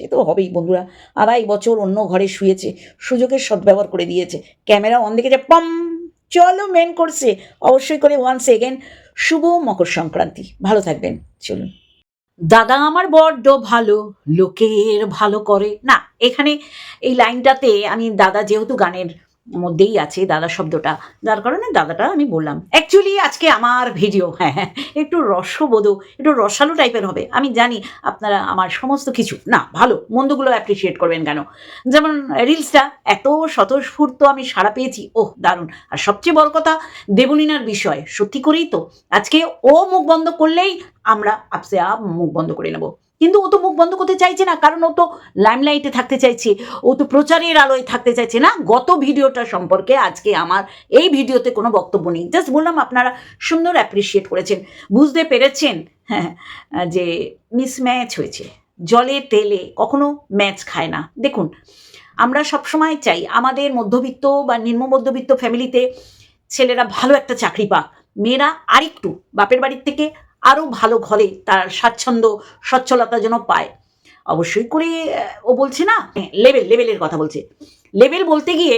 সে তো হবেই, বন্ধুরা। আড়াই বছর অন্য ঘরে শুয়েছে, সুযোগের সদ্ব্যবহার করে দিয়েছে। ক্যামেরা অন দেখেছে পম, চলো মেন করছে অবশ্যই করে ওয়ান্স এগেন শুভ মকর সংক্রান্তি। ভালো থাকবেন, চলুন। দাদা আমার বড্ড ভালো, লোকের ভালো করে। না, এখানে এই লাইনটাতে আমি দাদা যেহেতু গানের মধ্যেই আছে দাদা শব্দটা। যার কারণে দাদাটা আমি বললাম অ্যাকচুয়ালি আজকে আমার ভিডিও হ্যাঁ হ্যাঁ একটু রসবোধ একটু রসালো টাইপের হবে। আমি জানি আপনারা আমার সমস্ত কিছু, না, ভালো, মন্দগুলো অ্যাপ্রিসিয়েট করবেন কেন? যেমন রিলসটা এত স্বতঃস্ফূর্ত আমি সাড়া পেয়েছি, ওহ, দারুণ। আর সবচেয়ে বড় কথা, দেবলীনার বিষয়, সত্যি করেই তো, আজকে ও মুখ বন্ধ করলেই আমরা আপসে আপ মুখ বন্ধ করে নেব। কিন্তু ও তো মুখ বন্ধ করতে চাইছে না, কারণ ও তো লাইমলাইটে থাকতে চাইছে, ও তো প্রচারের আলোয় থাকতে চাইছে না। গত ভিডিওটা সম্পর্কে আজকে আমার এই ভিডিওতে কোনো বক্তব্য নেই। জাস্ট বললাম আপনারা সুন্দর অ্যাপ্রিসিয়েট করেছেন। বুঝতে পেরেছেন হ্যাঁ যে মিসম্যাচ হয়েছে। জলে তেলে কখনো ম্যাচ খায় না। দেখুন, আমরা সবসময় চাই আমাদের মধ্যবিত্ত বা নিম্ন মধ্যবিত্ত ফ্যামিলিতে ছেলেরা ভালো একটা চাকরি পাক। মেয়েরা আরেকটু বাপের বাড়ির থেকে আরও ভালো ঘরে তার স্বাচ্ছন্দ্য, সচ্ছলতা যেন পায়। অবশ্যই করে ও বলছে না লেভেল লেভেলের কথা বলছে। লেভেল বলতে গিয়ে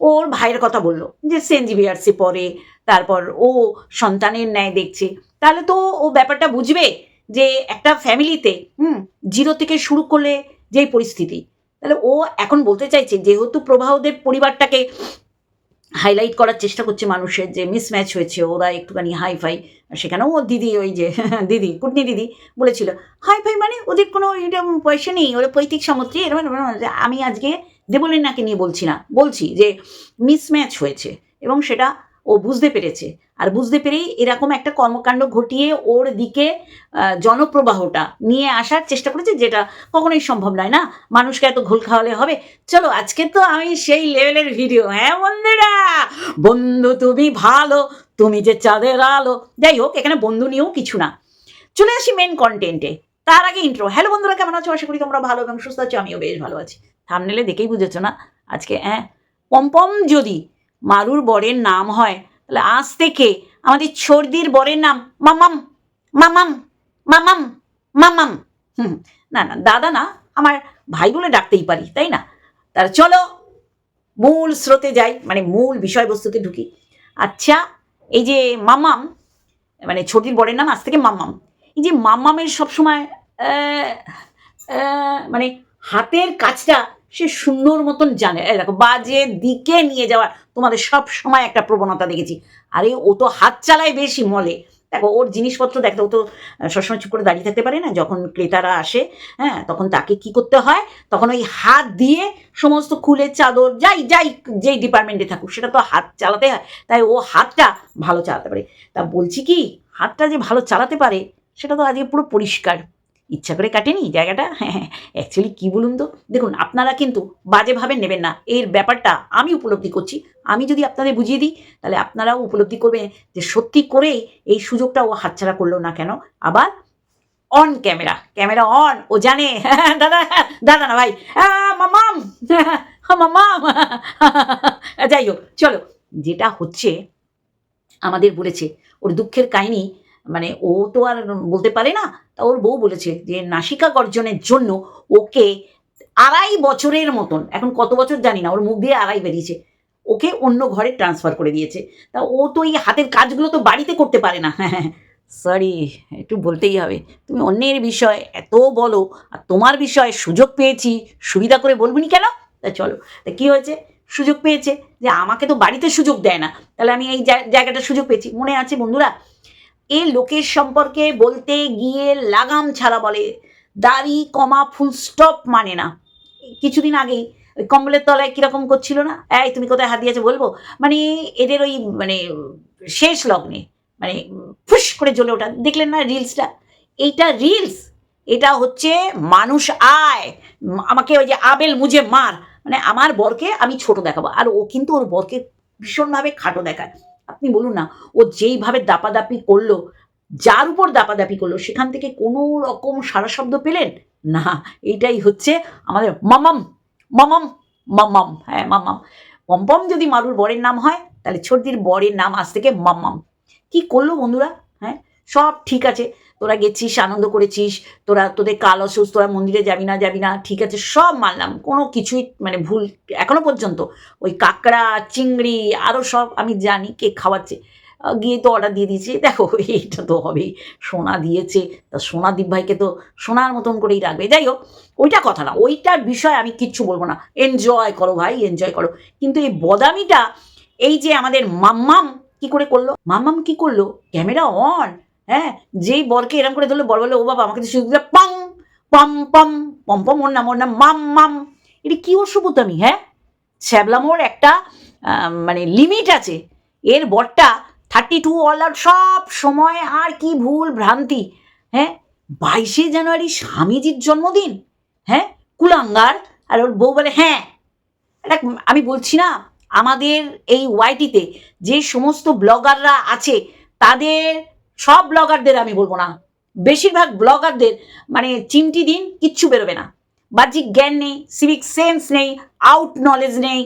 ওর ভাইয়ের কথা বলল, যে সেন্ট জিভিয়ার্সে পড়ে, তারপর ও সন্তানের ন্যায় দেখছে। তাহলে তো ও ব্যাপারটা বুঝবে যে একটা ফ্যামিলিতে, হুম, জিরো থেকে শুরু করলে যেই পরিস্থিতি। তাহলে ও এখন বলতে চাইছে, যেহেতু প্রবাহদের পরিবারটাকে হাইলাইট করার চেষ্টা করছে মানুষের যে মিসম্যাচ হয়েছে, ওরা একটুখানি হাই ফাই সেখানেও ওর দিদি ওই যে, দিদি, কুটনি দিদি বলেছিল হাই ফাই মানে ওদের কোনো এটা পয়সা নেই, ওরা পৈতৃক সামগ্রী এরকম। আমি আজকে দেবলীনাকে নিয়ে বলছি না, বলছি যে মিসম্যাচ হয়েছে, এবং সেটা ও বুঝতে পেরেছে। আর বুঝতে পেরেই এরকম একটা কর্মকাণ্ড ঘটিয়ে ওর দিকে জনপ্রবাহটা নিয়ে আসার চেষ্টা করেছে, যেটা কখনোই সম্ভব নয় না? মানুষকে এত ঘোল খাওয়ালে হবে? চলো, আজকে তো আমি সেই লেভেলের ভিডিও। হ্যাঁ বন্ধুরা? বন্ধু তুমি ভালো, তুমি যে চাঁদের আলো। যাই হোক, এখানে বন্ধু নিয়েও কিছু না। চলে আসি মেন কন্টেন্টে তার আগে ইন্ট্রো হ্যালো বন্ধুরা, কেমন আছো? আশা করি তোমরা ভালো এবং সুস্থ আছো, আমিও বেশ ভালো আছি। থামনেলে দেখেই বুঝেছ না? আজকে হ্যাঁ পম্পম যদি মারুর বরের নাম হয়। তাহলে আজ থেকে আমাদের ছর্দির বরের নাম মামাম মামাম মামাম মামাম। হুম না না, দাদা না, আমার ভাই বলে ডাকতেই পারি, তাই না? তার চলো, মূল স্রোতে যাই মানে মূল বিষয়বস্তুতে ঢুকি। আচ্ছা এই যে মামাম মানে ছোটির বরের নাম আজ থেকে মামাম। এই যে মামামের সবসময় মানে হাতের কাজটা সে সুন্দর মতন জানে। এই দেখো, বাজে দিকে নিয়ে যাওয়ার তোমাদের সব সময় একটা প্রবণতা দেখেছি। আরে, ও তো হাত চালায় বেশি মলে। দেখো, ওর জিনিসপত্র দেখো, ও তো সবসময় চুপ করে দাঁড়িয়ে থাকতে পারে না। যখন ক্রেতারা আসে হ্যাঁ তখন তাকে কি করতে হয়? তখন ওই হাত দিয়ে সমস্ত খুলে, চাদর, যাই যাই, যেই ডিপার্টমেন্টে থাকুক, সেটা তো হাত চালাতে হয়। তাই ও হাতটা ভালো চালাতে পারে। তা বলছি কি, হাতটা যে ভালো চালাতে পারে, সেটা তো আজকে পুরো পরিষ্কার। ইচ্ছা করে কাটেনি জায়গাটা? হ্যাঁ অ্যাকচুয়ালি কী বলুন তো? দেখুন, আপনারা কিন্তু বাজেভাবে নেবেন না। এর ব্যাপারটা আমি উপলব্ধি করছি। আমি যদি আপনাদের বুঝিয়ে দিই, তাহলে আপনারাও উপলব্ধি করবেন যে সত্যি করেই এই সুযোগটা ও হাতছাড়া করল না কেন? আবার অন ক্যামেরা ক্যামেরা অন ও জানে। দাদা দাদা না ভাই। মামাম। মামাম। যাই হোক, চলো। যেটা হচ্ছে, আমাদের বলেছে, ওর দুঃখের কাহিনী মানে ও তো আর বলতে পারে না। তা ওর বউ বলেছে যে, নাসিকা গর্জনের জন্য ওকে আড়াই বছরের মতন, এখন কত বছর জানি না, ওর মুখ দিয়ে আড়াই বেরিয়েছে, ওকে অন্য ঘরে ট্রান্সফার করে দিয়েছে। তা ও তো এই হাতের কাজগুলো তো বাড়িতে করতে পারে না। হ্যাঁ সরি একটু বলতেই হবে। তুমি অন্যের বিষয় এত বলো, আর তোমার বিষয়ে সুযোগ পেয়েছি, সুবিধা করে বলবনি কেন? তা চলো, তা কী হয়েছে? সুযোগ পেয়েছে যে, আমাকে তো বাড়িতে সুযোগ দেয় না। তাহলে আমি এই জায়- জায়গাটা সুযোগ পেয়েছি। মনে আছে বন্ধুরা? এ লোকের সম্পর্কে বলতে গিয়ে লাগাম ছাড়া বলে। দাড়ি, কমা, ফুল স্টপ মানে না। কিছুদিন আগেই ওই কম্বলের তলায় কীরকম করছিল না? এই তুমি কোথায় হাত দিয়েছে বলব? মানে এদের ওই মানে শেষ লগ্নে মানে ফুস করে জ্বলে ওঠা। দেখলেন না রিলসটা? এইটা রিলস। এটা হচ্ছে মানুষ আয়। আমাকে ওই যে আবেল মুজে মার। মানে আমার বরকে আমি ছোট দেখাবো। আর ও কিন্তু ওর বরকে ভীষণভাবে খাটো দেখায়। আপনি বলুন না, ও যেইভাবে দাপাদাপি করল, যার উপর দাপাদাপি করল, সেখান থেকে কোনো রকম সারা শব্দ পেলেন? না এইটাই হচ্ছে আমাদের মামাম মামাম মামাম হ্যাঁ মামাম। পম্পম যদি মারুর বরের নাম হয়, তাহলে ছোটদির বরের নাম আজ থেকে মাম্মাম কি করল বন্ধুরা হ্যাঁ? সব ঠিক আছে। তোরা গেছিস, আনন্দ করেছিস, তোরা, তোদের কাল অসুস তোরা মন্দিরে যাবি না যাবি না, ঠিক আছে, সব মানলাম। কোনো কিছুই মানে ভুল এখনও পর্যন্ত। ওই কাঁকড়া, চিংড়ি আরও সব আমি জানি কে খাওয়াচ্ছে। গিয়ে তো অর্ডার দিয়ে দিয়েছি। দেখো, এইটা তো হবেই। সোনা দিয়েছে। তা সোনাদীপ ভাইকে তো সোনার মতন করেই রাখবে। যাই হোক, ওইটা কথা না। ওইটার বিষয়ে আমি কিচ্ছু বলব না। এনজয় করো ভাই এনজয় করো। কিন্তু এই বদামিটা, এই যে আমাদের মাম্মাম কি করে করল? মাম্মাম কি করল? ক্যামেরা অন হ্যাঁ? যেই বরকে এরম করে ধরলো, বর বলে ও বাবা, আমাকে শুধু পাং, পাম পাম, পম পম, ওর নাম ওর নাম মাম মাম। এটা কি অসুবতামি হ্যাঁ? ছ্যাবলামোর একটা মানে লিমিট আছে। এর বরটা থার্টি টু অল আউট সব সময় আর কি ভুল ভ্রান্তি হ্যাঁ? বাইশে জানুয়ারি স্বামীজির জন্মদিন হ্যাঁ? কুলাঙ্গার, আর ওর বউ বলে হ্যাঁ। এটা আমি বলছি না, আমাদের এই ওয়াইটিতে যে সমস্ত ব্লগাররা আছে, তাদের সব ব্লগারদের আমি বলব না। বেশিরভাগ ব্লগারদের মানে চিমটি দিন কিচ্ছু বেরোবে না। বাহ্যিক জ্ঞান নেই সিভিক সেন্স নেই আউট নলেজ নেই,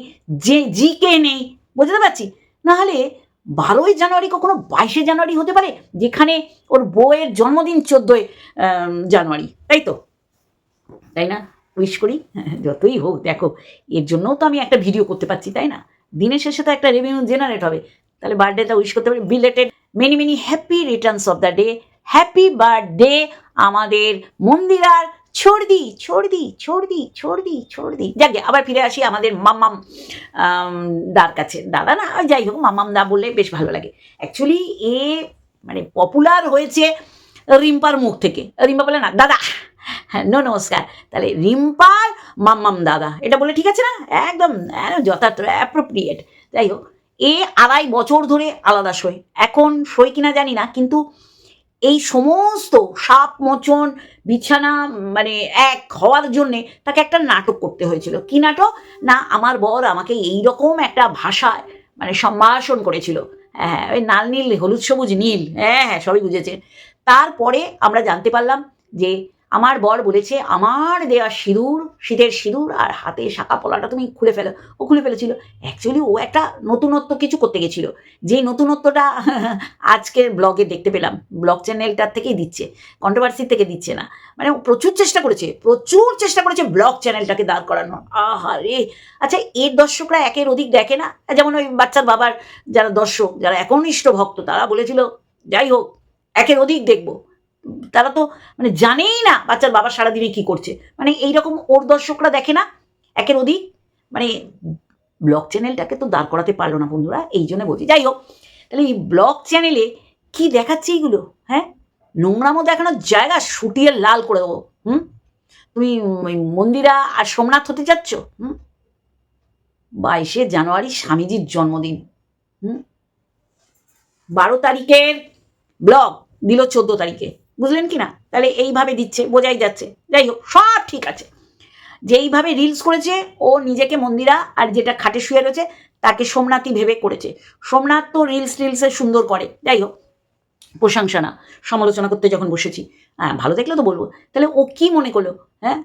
যে জিকে নেই, বুঝতে পারছি? নাহলে বারোই জানুয়ারি কখনো বাইশে জানুয়ারি হতে পারে, যেখানে ওর বউয়ের জন্মদিন চোদ্দোই জানুয়ারি, তাই তো? তাই না? উইশ করি যতই হোক, দেখো, এর জন্যও তো আমি একটা ভিডিও করতে পারছি, তাই না? দিনের শেষে তো একটা রেভিনিউ জেনারেট হবে, তাহলে বার্থডেটা উইশ করতে পারি belated many many happy returns of the day happy birthday আমাদের মন্দিরার ছড়দি ছড়দি ছড়দি ছড়দি ছড়দি। যাকে আবার ফিরে আসি আমাদের মাম্মাম দার কাছে। দাদা না, যাই হোক, মাম্মাম দা বললে বেশ ভালো লাগে। অ্যাকচুয়ালি এ মানে পপুলার হয়েছে রিম্পার মুখ থেকে। রিম্পা বলে না, দাদা। হ্যাঁ নো, নমস্কার। তাহলে রিম্পার মাম্মাম দাদা। এটা বলে ঠিক আছে না? একদম যথার্থ অ্যাপ্রোপ্রিয়েট যাই হোক এ আড়াই বছর ধরে আলাদা সই। এখন সই কিনা জানি না, কিন্তু এই সমস্ত সাপ, মোচন, বিছানা মানে এক হওয়ার জন্যে তাকে একটা নাটক করতে হয়েছিল। কি নাটক? না, আমার বর আমাকে এই রকম একটা ভাষায় মানে সম্ভাষণ করেছিল। হ্যাঁ ওই নাল নীল, হলুদ, সবুজ, নীল হ্যাঁ হ্যাঁ সবই বুঝেছে। তারপরে আমরা জানতে পারলাম যে আমার বর বলেছে, আমার দেওয়া সিঁদুর শীতের সিঁদুর আর হাতে শাঁকা পলাটা তুমি খুলে ফেলো। ও খুলে ফেলেছিল। অ্যাকচুয়ালি ও একটা নতুনত্ব কিছু করতে গেছিল। যেই নতুনত্বটা আজকের ব্লগে দেখতে পেলাম ব্লগ চ্যানেলটার থেকেই দিচ্ছে কন্ট্রোভার্সি থেকে দিচ্ছে না। মানে প্রচুর চেষ্টা করেছে, প্রচুর চেষ্টা করেছে ব্লগ চ্যানেলটাকে দাঁড় করানোর। আহা রে! আচ্ছা এর দর্শকরা একের অধিক দেখে না? যেমন ওই বাচ্চার বাবার যারা দর্শক, যারা একনিষ্ঠ ভক্ত, তারা বলেছিল, যাই হোক, একের অধিক দেখব। তারা তো মানে জানেই না বাচ্চার বাবা সারাদিনে কি করছে। মানে এইরকম ওর দর্শকরা দেখে না? একের অধিক। মানে ব্লগ চ্যানেলটাকে তো দাঁড় করাতে পারল না বন্ধুরা, এই জন্য বলছি। যাই হোক, তাহলে এই ব্লগ চ্যানেলে কি দেখাচ্ছে এইগুলো? হ্যাঁ? নোংরামো দেখানোর জায়গা শুটিয়ে লাল করে দেবো, হুম? তুমি ওই মন্দিরা আর সোমনাথ হতে যাচ্ছ? হুম? বাইশে জানুয়ারি স্বামীজির জন্মদিন, হুম? বারো তারিখের ব্লগ, দিল চোদ্দ তারিখে। বুঝলেন কি না? তাহলে এইভাবে দিচ্ছে, বোঝাই যাচ্ছে। যাই হোক, সব ঠিক আছে। যেইভাবে রিলস করেছে, ও নিজেকে মন্দিরা আর যেটা খাটে শুয়ে রয়েছে, তাকে সোমনাথই ভেবে করেছে। সোমনাথ তো রিলস রিলসে সুন্দর করে। যাই হোক, প্রশংসা না। সমালোচনা করতে যখন বসেছি হ্যাঁ ভালো দেখলে তো বলব। তাহলে ও কি মনে করল? হ্যাঁ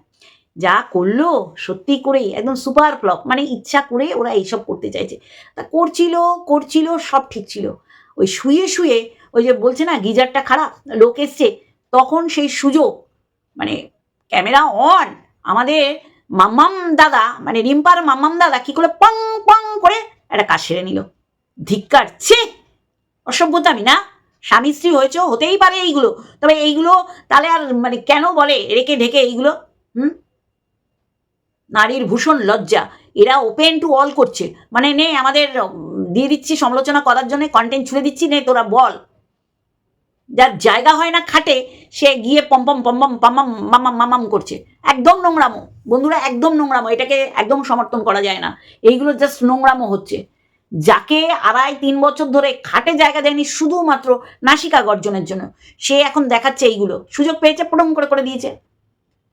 যা করল, সত্যি করেই, একদম সুপার ফ্লপ মানে ইচ্ছা করে ওরা এইসব করতে চাইছে। তা করছিল করছিল, সব ঠিক ছিল। ওই শুয়ে শুয়ে ওই যে বলছে না, গিজারটা খারাপ, লোক এসছে, তখন সেই সুযোগ মানে ক্যামেরা অন, আমাদের মাম্মাম দাদা মানে রিম্পার মাম্মাম দাদা কি করে পং পং করে একটা কাজ সেরে নিল। ধিক্কার, ছে! অসভ্যতামি না? স্বামী স্ত্রী হয়েছে, হতেই পারে এইগুলো। তবে এইগুলো তাহলে আর মানে কেন বলে রেখে ঢেকে এইগুলো? হুম? নারীর ভূষণ লজ্জা, এরা ওপেন টু অল করছে। মানে নে, আমাদের দিয়ে দিচ্ছি, সমালোচনা করার জন্য কন্টেন্ট ছুড়ে দিচ্ছি, নে, তোরা বল। যার জায়গা হয় না খাটে, সে গিয়ে পম্পম পম্পম পামাম মামাম মামাম করছে। একদম নোংরামো। বন্ধুরা, একদম নোংরামো। এটাকে একদম সমর্থন করা যায় না। এইগুলো জাস্ট নোংরামো হচ্ছে। যাকে আড়াই তিন বছর ধরে খাটে জায়গা দেয়নি শুধুমাত্র নাসিকা গর্জনের জন্য। সে এখন দেখাচ্ছে এইগুলো। সুযোগ পেয়েছে পটম করে করে দিয়েছে।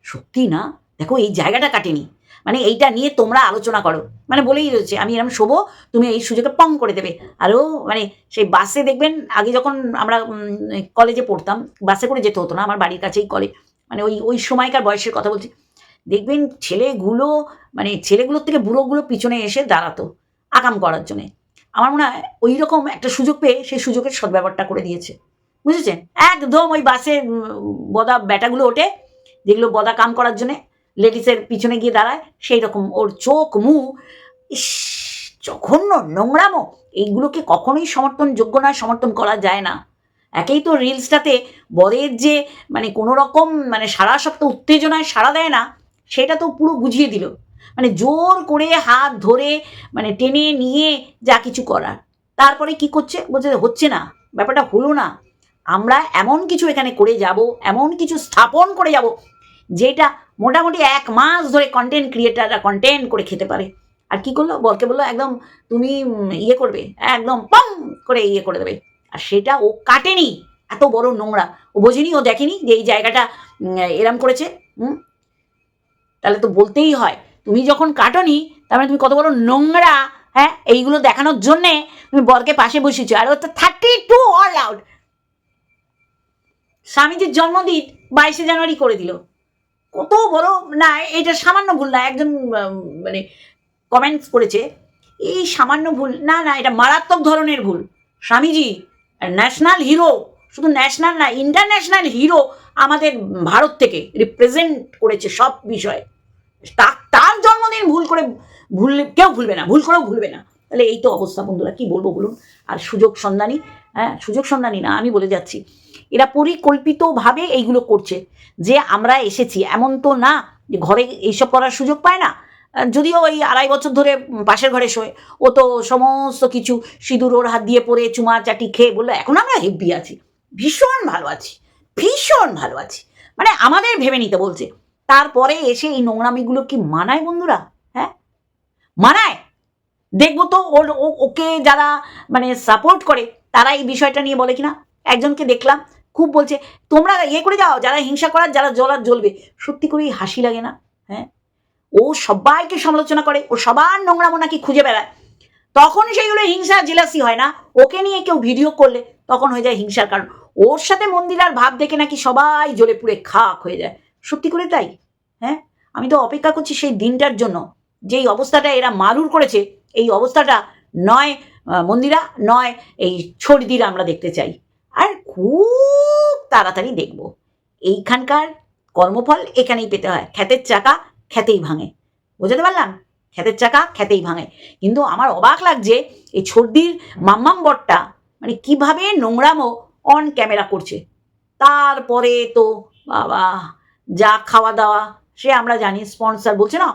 সত্যি না? দেখো, এই জায়গাটা কাটেনি। মানে এইটা নিয়ে তোমরা আলোচনা করো। মানে বলেই রয়েছে আমি এরকম শোবো, তুমি এই সুযোগে পং করে দেবে। আরও মানে সেই বাসে দেখবেন, আগে যখন আমরা কলেজে পড়তাম বাসে করে যেতে হতো না, আমার বাড়ির কাছেই কলেজ মানে ওই ওই সময়কার বয়সের কথা বলছি। দেখবেন ছেলেগুলো মানে ছেলেগুলোর থেকে বুড়োগুলো পিছনে এসে দাঁড়াতো, আকাম করার জন্যে। আমার মনে হয় ওই রকম একটা সুযোগ পেয়ে সেই সুযোগের সদ্ব্যবহারটা করে দিয়েছে। বুঝেছেন? একদম ওই বাসে বদা ব্যাটাগুলো ওঠে, যেগুলো বদা কাম করার জন্যে লেডিসের পিছনে গিয়ে দাঁড়ায় সেই রকম ওর চোখ, মুখ, ইস, জঘন্য নোংরামো। এইগুলোকে কখনোই সমর্থনযোগ্য নয়, সমর্থন করা যায় না। একেই তো রিলসটাতে বরের যে মানে কোনো রকম মানে সারা সপ্তাহ উত্তেজনায় সাড়া দেয় না, সেটা তো পুরো বুঝিয়ে দিল। মানে জোর করে হাত ধরে মানে টেনে নিয়ে যা কিছু করার। তারপরে কি করছে? বলছে, হচ্ছে না, ব্যাপারটা হলো না। আমরা এমন কিছু এখানে করে যাব, এমন কিছু স্থাপন করে যাব যেটা মোটামুটি এক মাস ধরে কন্টেন্ট ক্রিয়েটাররা কন্টেন্ট করে খেতে পারে। আর কি করল? বলকে বলল, একদম তুমি ইয়ে করবে, একদম পম করে ইয়ে করে দেবে। আর সেটা ও কাটেনি, এত বড় নোংরা। ও বোঝেনি, ও দেখেনি যে এই জায়গাটা এরম করেছে, হুম? তাহলে তো বলতেই হয়, তুমি যখন কাটনি, তার মানে তুমি কত বড় নোংরা হ্যাঁ? এইগুলো দেখানোর জন্যে তুমি বরকে পাশে বসেছো আর ও তো থার্টি টু অল আউট স্বামীজির জন্মদিন বাইশে জানুয়ারি করে দিল। কত বড়? না, এটা সামান্য ভুল না, একজন মানে কমেন্টস করেছে, এই সামান্য ভুল, না না, এটা মারাত্মক ধরনের ভুল। স্বামীজি ন্যাশনাল হিরো শুধু ন্যাশনাল না ইন্টারন্যাশনাল হিরো আমাদের ভারত থেকে রিপ্রেজেন্ট করেছে সব বিষয়ে। তার জন্মদিন ভুল করে ভুল কেউ ভুলবে না, ভুল করেও ভুলবে না। তাহলে এই তো অবস্থা, বন্ধুরা, কি বলব বলুন? আর সুযোগ সন্ধানী হ্যাঁ সুযোগ সন্ধানী না, আমি বলে যাচ্ছি। এরা পরিকল্পিতভাবে এইগুলো করছে যে আমরা এসেছি, এমন তো না যে ঘরে এইসব করার সুযোগ পায় না। যদিও ওই আড়াই বছর ধরে পাশের ঘরে শোয়, ও তো সমস্ত কিছু সিঁদুর ওর হাত দিয়ে পরে চুমা চাটি খেয়ে বলল, এখন আমরা হেব্বি আছি, ভীষণ ভালো আছি, ভীষণ ভালো আছি। মানে আমাদের ভেবে নিতে বলছে। তারপরে এসে এই নোংরামিগুলো কি মানায় বন্ধুরা? হ্যাঁ? মানায়? দেখব তো ওর ওকে যারা মানে সাপোর্ট করে তারা এই বিষয়টা নিয়ে বলে কিনা? একজনকে দেখলাম, খুব বলছে, তোমরা ইয়ে করে যাও, যারা হিংসা করার, যারা জ্বলার জ্বলবে। সত্যি করেই হাসি লাগে না হ্যাঁ? ও সবাইকে সমালোচনা করে, ও সবার নোংরামো নাকি খুঁজে বেড়ায়। তখন সেইগুলো হিংসা, জেলাসি হয় না। ওকে নিয়ে কেউ ভিডিও করলে তখন হয়ে যায় হিংসার কারণ। ওর সাথে মন্দিরার ভাব দেখে নাকি সবাই জ্বলে পুড়ে খাক হয়ে যায়। সত্যি করে তাই হ্যাঁ? আমি তো অপেক্ষা করছি সেই দিনটার জন্য। যেই অবস্থাটা এরা মারুর করেছে, এই অবস্থাটা নয় মন্দিরা নয়, এই ছড়দির আমরা দেখতে চাই। আর খুব তাড়াতাড়ি দেখব। এইখানকার কর্মফল এখানেই পেতে হয়। খ্যাতের চাকা খ্যাতেই ভাঙে। বুঝতে পারলাম? খ্যাতের চাকা খ্যাতেই ভাঙে। কিন্তু আমার অবাক লাগছে এই ছর্দির মাম্মাম বটটা মানে কীভাবে নোংরামো অন ক্যামেরা করছে। তারপরে তো বাবা, যা খাওয়া দাওয়া, সে আমরা জানি স্পন্সর বলছে না?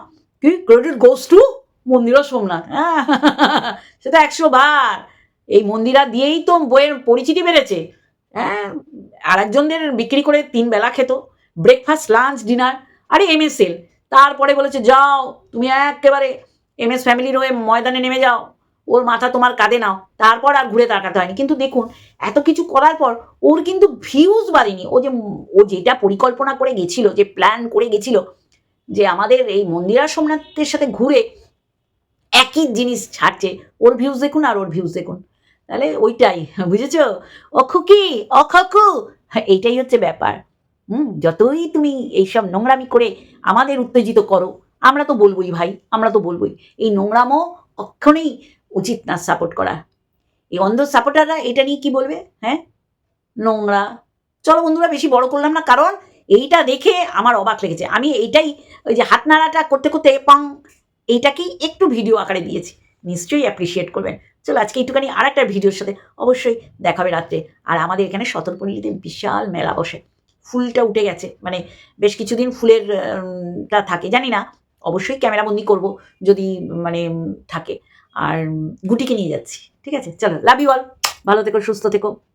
কি credit goes to Mandira Somnath. হ্যাঁ। সেটা একশো বার। এই মন্দিরা দিয়েই তো বইয়ের পরিচিতি বেড়েছে। হ্যাঁ আর একজনদের বিক্রি করে তিন বেলা খেত। ব্রেকফাস্ট লাঞ্চ ডিনার আরে এম এস এল তারপরে বলেছে, যাও, তুমি একেবারে এম এস ফ্যামিলির হয়ে ময়দানে নেমে যাও। ওর মাথা তোমার কাঁধে নাও। তারপর আর ঘুরে তাকাতে হয়নি। কিন্তু দেখুন, এত কিছু করার পর ওর কিন্তু ভিউজ বাড়েনি। ও যে, ও যেটা পরিকল্পনা করে গেছিল, যে প্ল্যান করে গেছিল, যে আমাদের এই মন্দিরা সোমনাথের সাথে ঘুরে একই জিনিস ছাড়ছে, ওর ভিউজ দেখুন আর ওর ভিউজ দেখুন। তাহলে ওইটাই, বুঝেছ? অখুকি অখকু এইটাই হচ্ছে ব্যাপার। হুম, যতই তুমি এইসব নোংরামি করে আমাদের উত্তেজিত করো, আমরা তো বলবোই ভাই, আমরা তো বলবোই। এই নোংরামও কখনোই উচিত না সাপোর্ট করা। এই অন্ধ সাপোর্টাররা এটা নিয়ে কি বলবে? হ্যাঁ? নোংরা। চলো বন্ধুরা, বেশি বড় করলাম না, কারণ এইটা দেখে আমার অবাক লেগেছে। আমি এইটাই, ওই যে হাত নাড়াটা করতে করতে পাং এইটাকেই একটু ভিডিও আকারে দিয়েছি। নিশ্চয়ই অ্যাপ্রিসিয়েট করবেন। চলো আজকে একটুখানি আর একটা ভিডিওর সাথে অবশ্যই দেখাবে রাত্রে। আর আমাদের এখানে সতর্পল্লীতে বিশাল মেলা বসে। ফুলটা উঠে গেছে। মানে বেশ কিছুদিন ফুলের টা থাকে। জানি না। অবশ্যই ক্যামেরাবন্দি করব যদি মানে থাকে। আর গুটিকে নিয়ে যাচ্ছি। ঠিক আছে? চলো লাভ ইউ অল ভালো থেকো, সুস্থ থেকো।